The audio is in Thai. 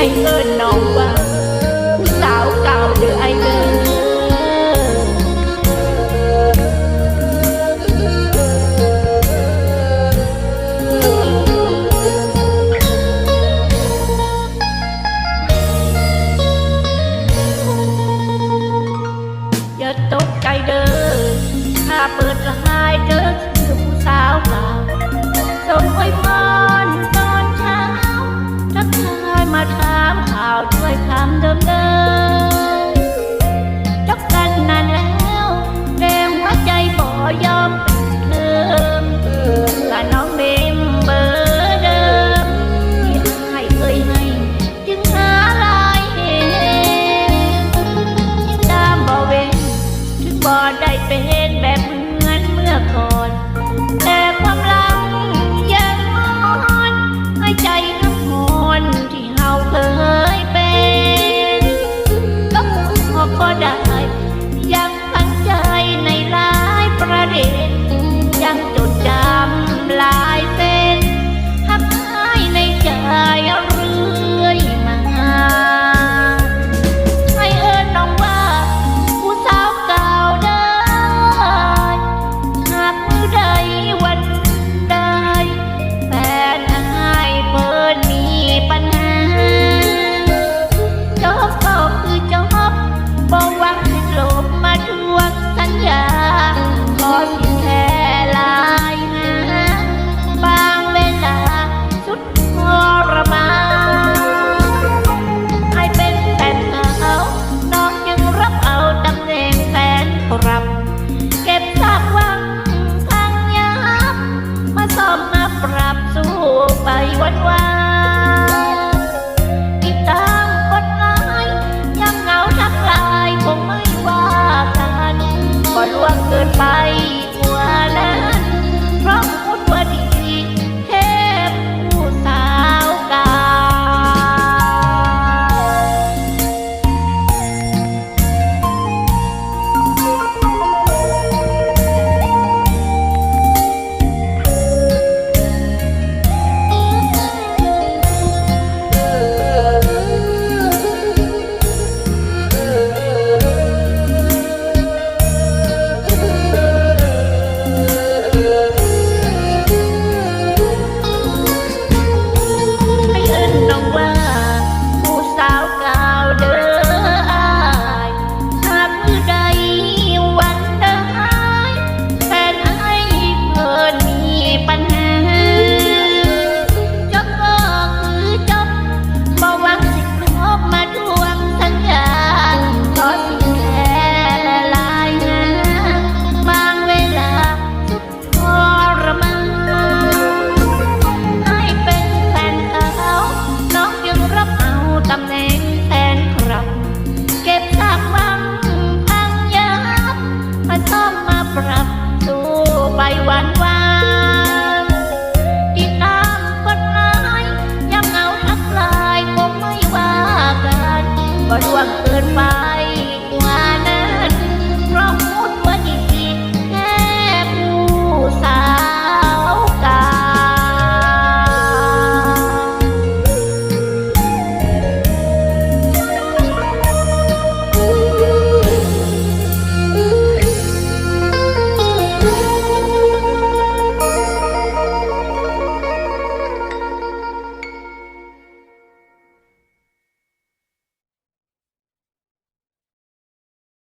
ให้เอิ้นน้องว่าผู้สาวเก่าเด้อไอเด้ออย่าตกใจเด้อ ถ้าเปิดละหายเด้อคือผู้สาวเก่า แต่ความหลังยังอ่อนให้ใจน้ำนที่เฮาเคยเป็นก็คงพอก็ได้ วั่นวาติดตามกฎหายย้ำเงาทักลาคงไม่ว่ากันก็วงเกินไป